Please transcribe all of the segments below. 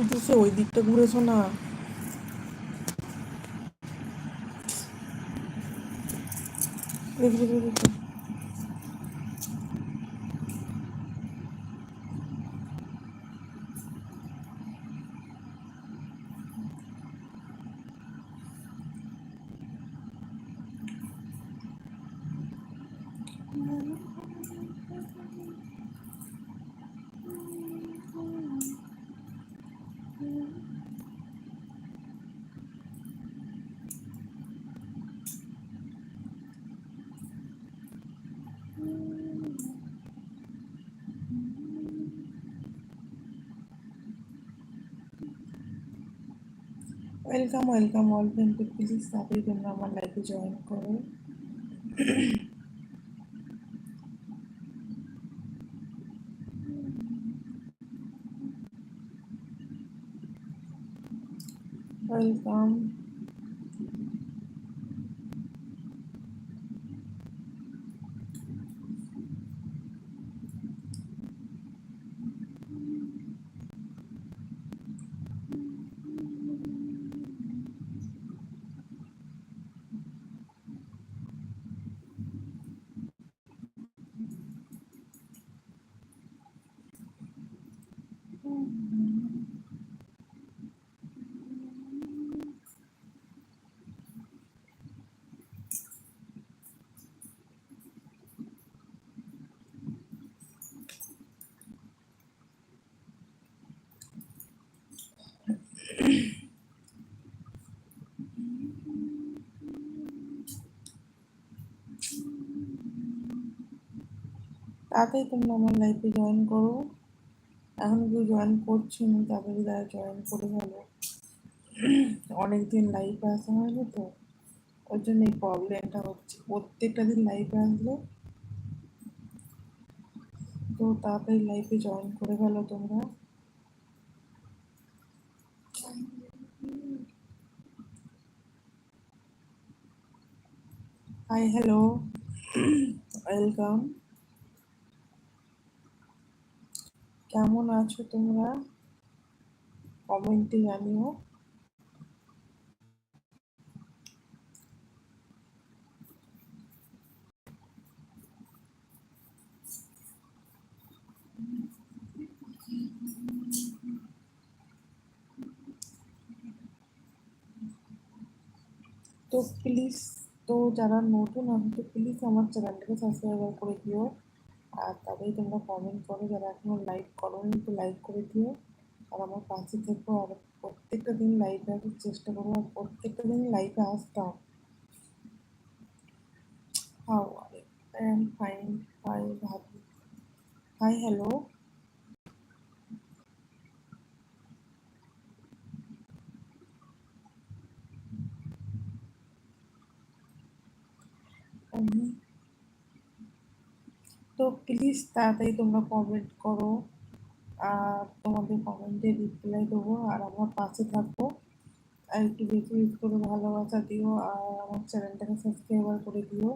শুধু ওই দিকটা ঘুরেছো না? দেখি দেখি ওয়েলকাম ওয়েলকাম অল ফ্রেন্ডকে প্লিজ তাড়াতাড়ি তোমরা আমার লাইফে জয়েন করো ওয়েলকাম তাড়াতাড়ি তোমরা আমার লাইফে জয়েন করো। এখন কেউ জয়েন করছ না তাড়াতাড়ি তারা জয়েন করে ভালো অনেকদিন লাইফে আসা হয়নি তো ওর জন্য এই প্রবলেমটা হচ্ছে। প্রত্যেকটা দিন লাইফে আসলে তো তাড়াতাড়ি লাইফে জয়েন করে ফেলো তোমরা। হাই হ্যালো ওয়েলকাম কেমন আছো তোমরা? কমেন্টে জানিও। তো প্লিজ তো যারা নতুন আছে, তো প্লিজ আমার চ্যানেলটাকে সাবস্ক্রাইব করে দিও। আর তবেই তোমরা কমেন্ট করো, যারা এখনও লাইক করোনি তো লাইক করে দিও। আর আমার পাশে থেকো, আর প্রত্যেকটা দিন লাইভে আসার চেষ্টা করো, আর প্রত্যেকটা দিন লাইভে আসতাম। আর আই এম ফাইন হাই ভাবি হাই হ্যালো তো প্লিজ তাড়াতাড়ি তোমরা কমেন্ট করো। আর তোমাদের কমেন্টে রিপ্লাই দেবো। আর আমার পাশে থাকব আর একটু বেশি বেশি করে ভালোবাসা দিও। আর আমার চ্যানেলটাকে সাবস্ক্রাইবার করে দিও।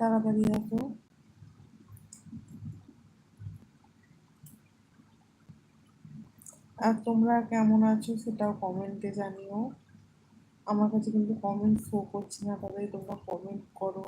তাড়াতাড়ি আসো। আর তোমরা কেমন আছো সেটাও কমেন্টে জানিও। আমার কাছে কিন্তু কমেন্ট শো করছে না তবে তোমরা কমেন্ট করো।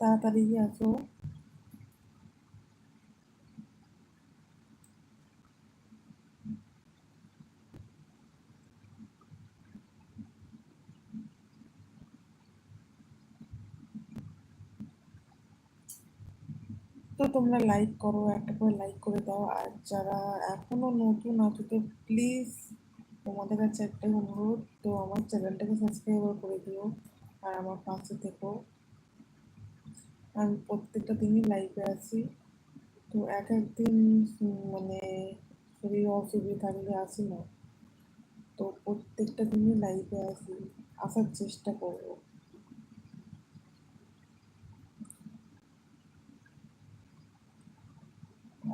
তাড়াতাড়ি আসো তো তোমরা লাইক করো, একটা করে লাইক করে দাও। আর যারা এখনও নতুন আছো, তো প্লিজ তোমাদের কাছে একটাই অনুরোধ, তো আমার চ্যানেলটাকে সাবস্ক্রাইব করে দিও আর আমার পাশে থেকো। আমি প্রত্যেকটা দিনই লাইভে আছি, তো তো এক একদিন মানে শরীর অসুবিধা থাকলে আসি না। তো প্রত্যেকটা দিনই লাইভে আসি আসার চেষ্টা করব।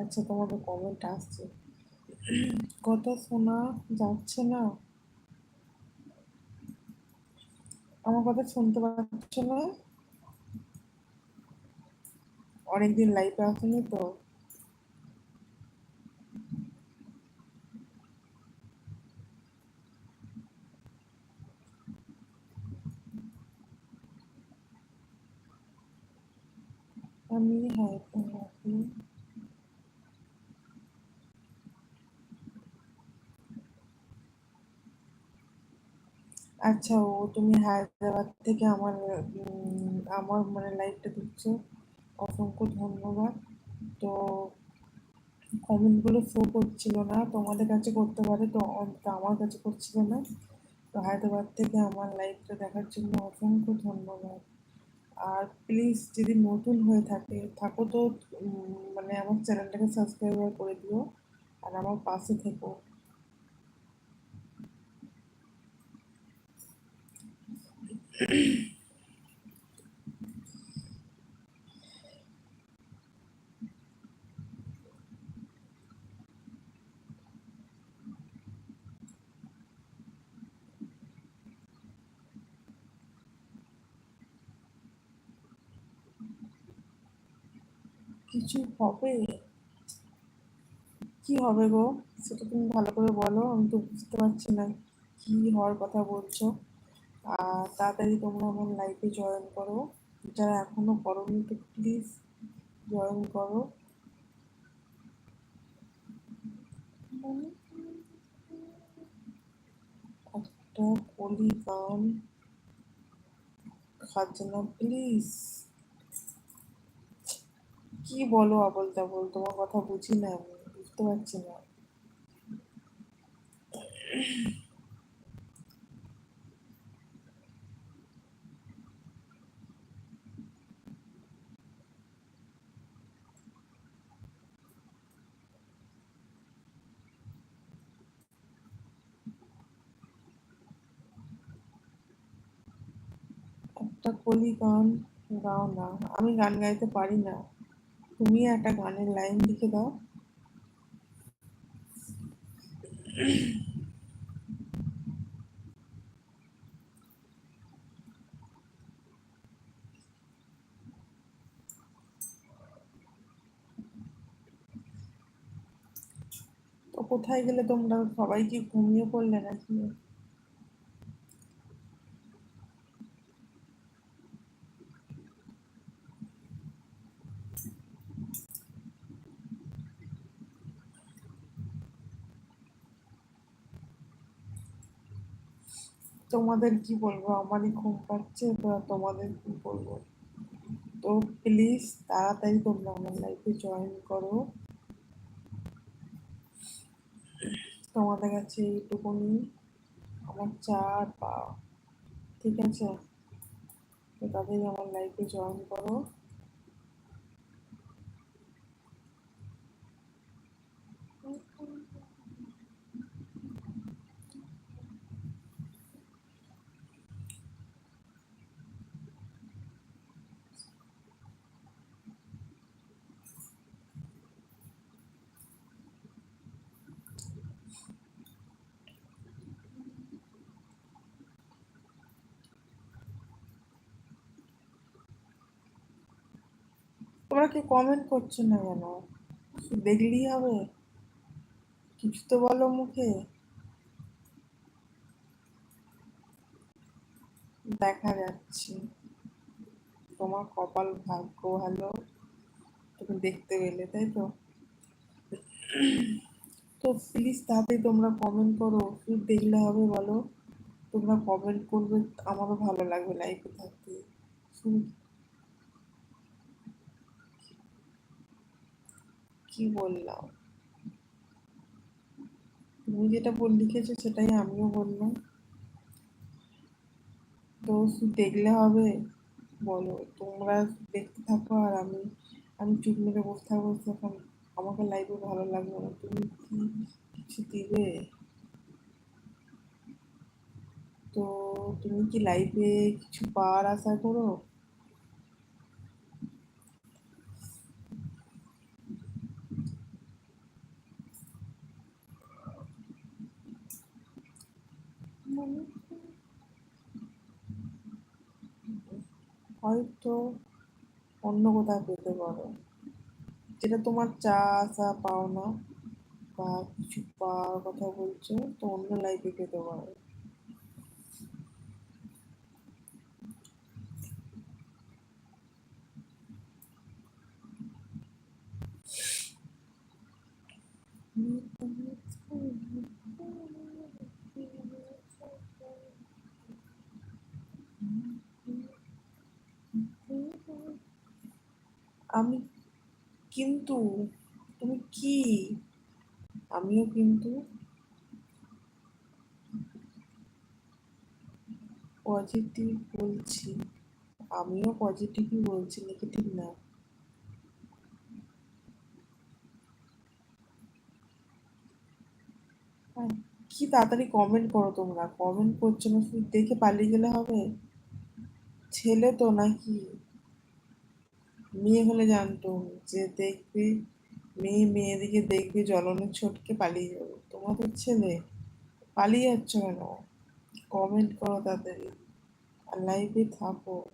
আচ্ছা তোমাদের কমেন্ট আসছে। কথা শোনা যাচ্ছে না? আমার কথা শুনতে পাচ্ছ না? অনেকদিন লাইভে আসেনি তো। আমি হায়দ্রাবাদে। আচ্ছা ও তুমি হায়দ্রাবাদ থেকে আমার আমার মানে লাইভটা দেখছ। অসংখ্য ধন্যবাদ। তো কমেন্টগুলো শো করছিল না, তোমাদের কাছে করতে পারে, তো অন্তত আমার কাছে করছিল না। তো হায়দ্রাবাদ থেকে আমার লাইভটা দেখার জন্য অসংখ্য ধন্যবাদ। আর প্লিজ যদি নতুন হয়ে থাকে, থাকো তো মানে আমার চ্যানেলটাকে সাবস্ক্রাইবার করে দিও। আর আমার পাশে থেকো। কিছু হবে? কি হবে গো? সেটা তুমি ভালো করে বলো, আমি তো বুঝতে পারছি না। কি হওয়ার কথা বলছো? আর তাড়াতাড়ি তোমরা আমার লাইফে জয়েন করো। যারা এখনও করোনি তো প্লিজ জয়েন করো। একটা কলি গান খাজনা প্লিজ কি বলো আবল তাবল তোমার কথা বুঝি না আমি, বুঝতে পারছি না। একটা কলি গান গাও না। আমি গান গাইতে পারি না। তুমি একটা গানের লাইন লিখে দাও। তো কোথায় গেলে তোমরা সবাই কি ঘুমিয়ে পড়লে নাকি? তোমাদের কি বলব? আমারই ঘুম পাচ্ছে, তো তোমাদের কি বলব? তো প্লিজ তাড়াতাড়ি তোমরা আমার লাইফে জয়েন করো। তোমাদের কাছে এইটুকুনি। আমার চার পা, ঠিক আছে? তো তাড়াতাড়ি আমার লাইফে জয়েন করো। তোমরা কি কমেন্ট করছ না কেন? দেখলেই হবে? কিছু তো বলো মুখে। দেখা যাচ্ছে। তোমার কপাল ভাগ্য ভালো। তুমি দেখতে পেলে তাই তো? তো প্লিজ তাড়াতাড়ি তোমরা কমেন্ট করো। শুধু দেখলে হবে বলো? তোমরা কমেন্ট করবে, আমারও ভালো লাগবে লাইফে থাকতে। শুধু কি বললাম? তুমি যেটা বল, লিখেছো সেটাই আমিও বললাম। তো দেখলে হবে। বলো, তোমরা দেখতে থাকো আর আমি আমি চুপ মেরে বসে থাকব তখন আমাকে লাইভে ভালো লাগবে না। তুমি কি কিছু দিবে? তো তুমি কি লাইভে কিছু পাওয়ার আশা করো? হয়তো অন্য কোথাও পেতে পারো। যেটা তোমার চা আসা পাওনা বা কিছু পাওয়ার কথা বলছো, তো অন্য লাইফে পেতে পারো। আমি কিন্তু, তুমি কি? আমিও কিন্তু পজিটিভ বলছি। আমিও পজিটিভই বলছি নেগেটিভ না। কি তাড়াতাড়ি কমেন্ট করো তোমরা? কমেন্ট করছ না, শুধু দেখে পালিয়ে গেলে হবে? ছেলে তো নাকি? মেয়ে হলে জানতো যে দেখবি, মেয়ে মেয়েদিকে দেখবি জ্বলনে ছটকে পালিয়ে যাবে। তোমাদের ছেলে পালিয়ে যাচ্ছ কেন? কমেন্ট করো তাড়াতাড়ি আর লাইভে থাকো।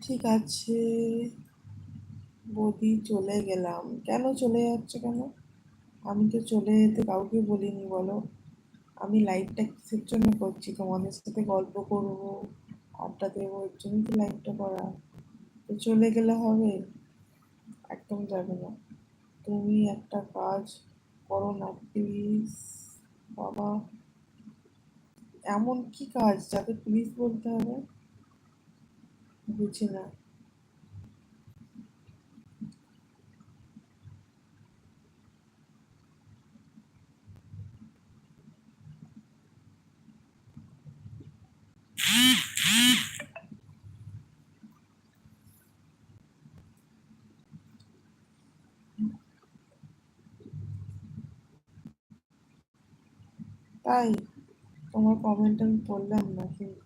ঠিক আছে। বৌদি চলে গেলাম। কেন চলে যাচ্ছে কেন? আমি তো চলে যেতে কাউকে বলিনি, বলো। আমি লাইভটা কিসের জন্য করছি? তোমাদের সাথে গল্প করব, আড্ডা দেবো, এর জন্য তো লাইভটা করা। তো চলে গেলে হবে? একদম যাবে না। তুমি একটা কাজ করো না প্লিজ বাবা। এমন কি কাজ যাতে প্লিজ বলতে হবে? বুঝি না। তাই তোমার কমেন্ট আমি পড়লাম না কিন্তু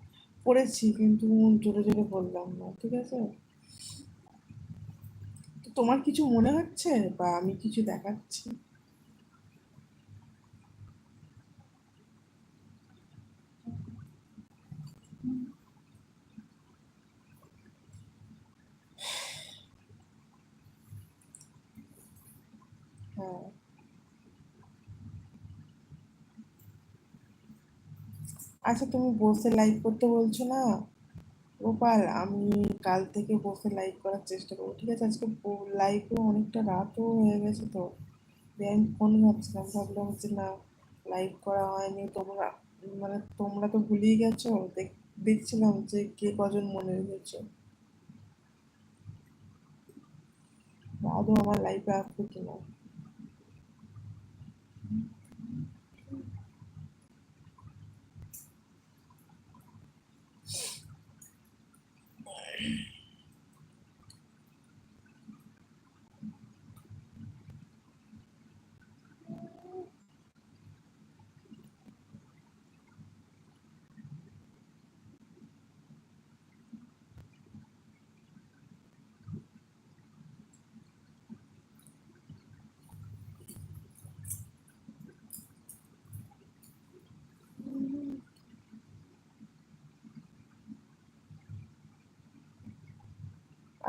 পড়েছি কিন্তু জোরে জোরে বললাম না, ঠিক আছে? তোমার কিছু মনে হচ্ছে বা আমি কিছু দেখাচ্ছি হ্যাঁ আচ্ছা তুমি বসে লাইভ করতে বলছো না? গোপাল, আমি কাল থেকে বসে লাইভ করার চেষ্টা করব, ঠিক আছে? আজকে লাইভও অনেকটা রাতও হয়ে গেছে তো। দিয়ে আমি ফোন ভাবছিলাম, ভাবলাম যে না লাইভ করা হয়নি। তোমরা মানে তোমরা তো ভুলেই গেছো। দেখ- দেখছিলাম যে কে কজন মনে রেখেছো। আদৌ আমার লাইফে আসবে কিনা?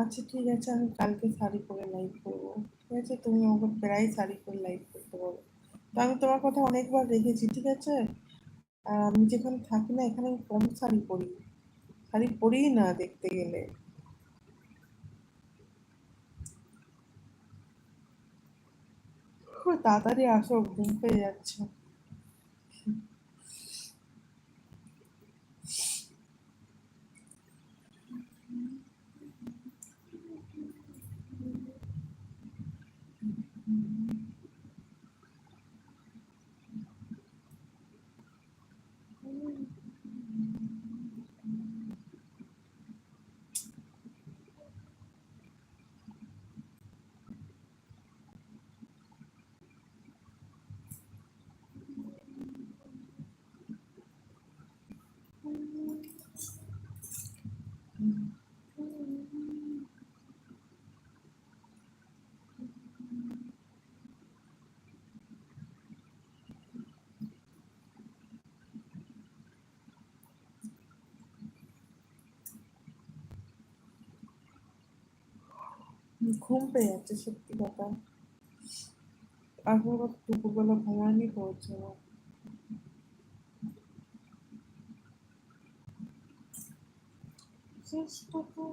আচ্ছা ঠিক আছে, আমি কালকে শাড়ি পরে লাইভ করব। ঠিক আছে, তুমি আমাকে প্রায় শাড়ি পরে লাইভ করতে পারো। তো আমি তোমার কথা অনেকবার রেখেছি, ঠিক আছে? আর আমি যেখানে থাকি না, এখানে আমি কম শাড়ি পরি। শাড়ি পরিই না দেখতে গেলে। তাড়াতাড়ি আসো, ঘুম পেয়ে যাচ্ছে। ঘুম পেয়ে যাচ্ছে সত্যি কথা। তারপর দুপুরবেলা ঘুমানি পড়ছে না চেষ্টা তো